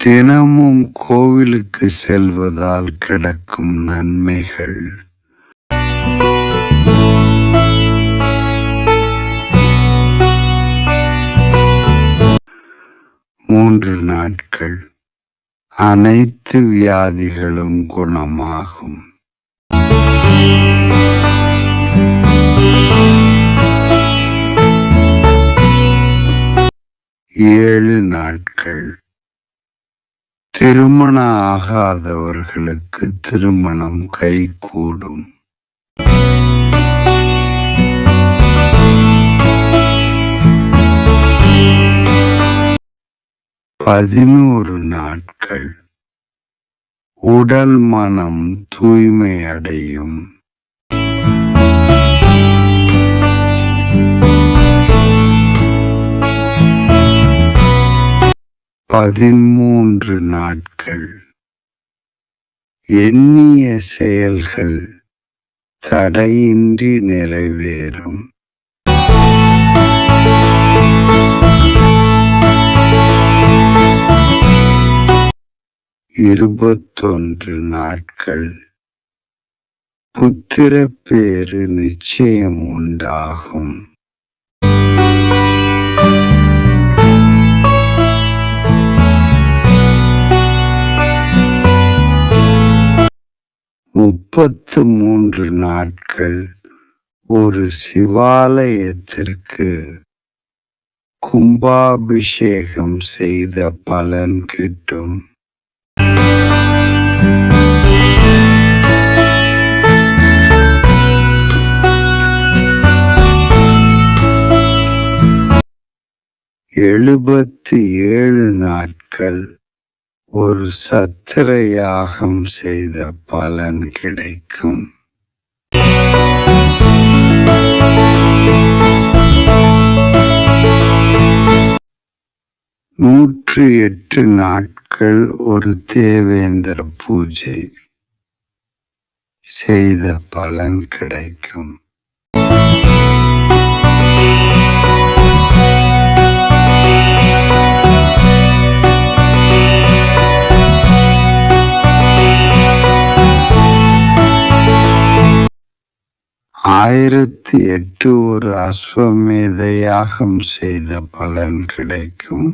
தினமும் கோவிலுக்கு செல்வதால் கிடைக்கும் நன்மைகள். மூன்று நாட்கள். அனைத்து வியாதிகளும் குணமாகும். ஏழு நாட்கள். திருமண ஆகாதவர்களுக்கு திருமணம் கைகூடும். பதினோரு நாட்கள். உடல் மனம் தூய்மையடையும். பதிமூன்று நாட்கள். எண்ணிய செயல்கள் தடையின்றி நிறைவேறும். இருபத்தொன்று நாட்கள். புத்திர பேரு நிச்சயம் உண்டாகும். முப்பத்து மூன்று நாட்கள் ஒரு சிவாலயத்திற்கு கும்பாபிஷேகம் செய்த பலன் கிட்டும். எழுபத்தி ஏழு நாட்கள் ஒரு சத்திர யாகம் செய்த பலன் கிடைக்கும். நூற்றி எட்டு நாட்கள் ஒரு தேவேந்திர பூஜை செய்த பலன் கிடைக்கும். ஆயிரத்தி எட்டு ஒரு அஸ்வமேத யாகம் செய்த பலன் கிடைக்கும்.